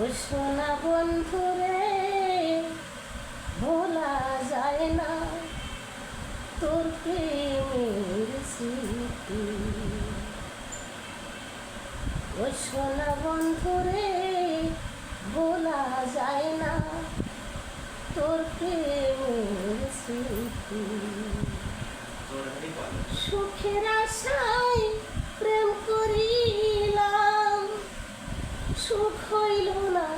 ও সোনা বন্ধু রে ভোলা যায় না। তোর প্রেমের স্মৃতি। ও সোনা বন্ধু রে ভোলা যায় না। তোর প্রেমের স্মৃতি। সুখের আশায় প্রেম করিলাম সুখ হইল না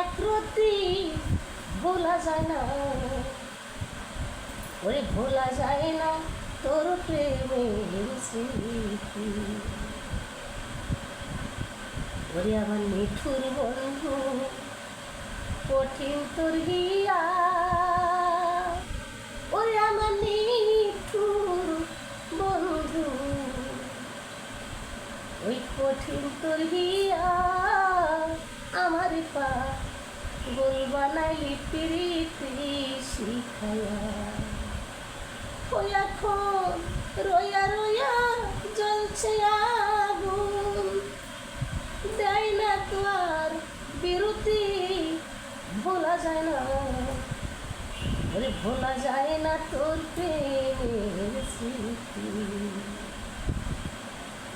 একরতি ভোলা যায় না ওরে ভোলা যায় না তোর প্রেমের স্মৃতি। ওরে আমার মিঠুর বন্ধু, কঠিন তোর হিয়া ওরে আমার নিঠুর বন্ধু, ওই কঠিন তোর হিয়া আমার পা গোল বানাইলি প্রীতি শিখায়া। ওই এখন রইয়া রইয়া জ্বলছে আগুন। দেয় না তো আর বিরতি, ভোলা যায় না। ওরে ভোলা যায় না তোর প্রেমের স্মৃতি।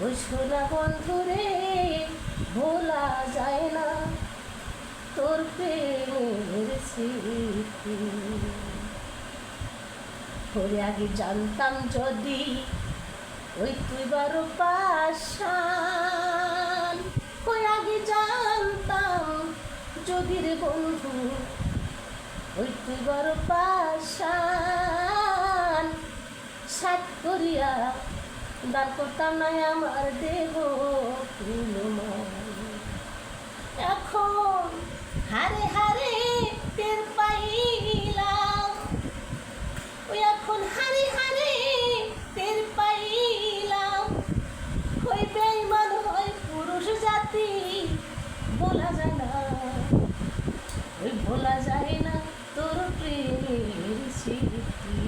ওই সোনা বন্ধু রে তোর প্রেমের স্মৃতি। ওরে আগে জানতাম যদি ওই তুই বারো পাশান ওই আগে জানতাম যদি রে বন্ধু, ওই তুই বড় পাশান সাত করিয়া দান করতাম না আমার দেহ। বলা যায় না। ওই ভোলা যায় না তোর প্রেমের স্মৃতি।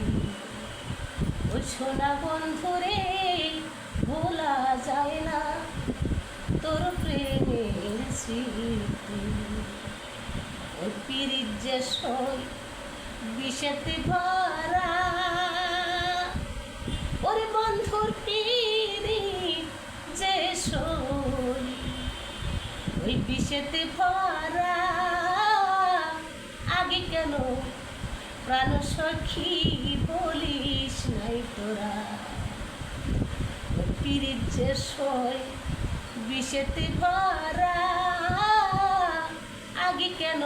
ওই সোনা বন্ধুরে ভোলা যায় না তোর প্রেমের স্মৃতি। ওই পিরিত যে সই বিষেতে ভরা ওই বিষেতে ভরা। আগে কেন প্রাণ সখী বলিস নাই তোরা? পিরিত যে সই বিষেতে ভরা। আগে কেন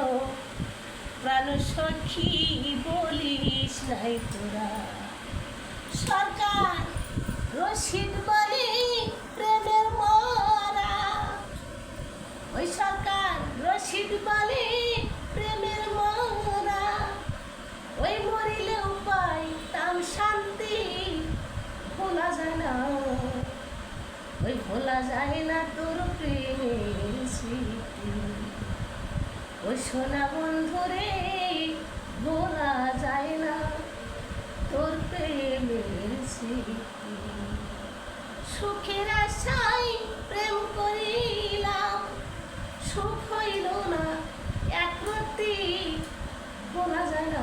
প্রাণ সখী বলিস নাই তোরা? সরকার রশিদ ওই সরকার রশিদ বলে প্রেমের মরা। ওই মরিলে উপায় তাম শান্তি, ভোলা যায় না। ওই ভোলা যায় না তোর প্রেমের স্মৃতি। ওই সোনা বন্ধুরে ভোলা যায় না তোর প্রেমের স্মৃতি। সুখের বলা যায় না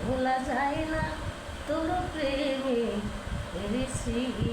ভোলা যায় না তোর প্রেমে স্মৃতি।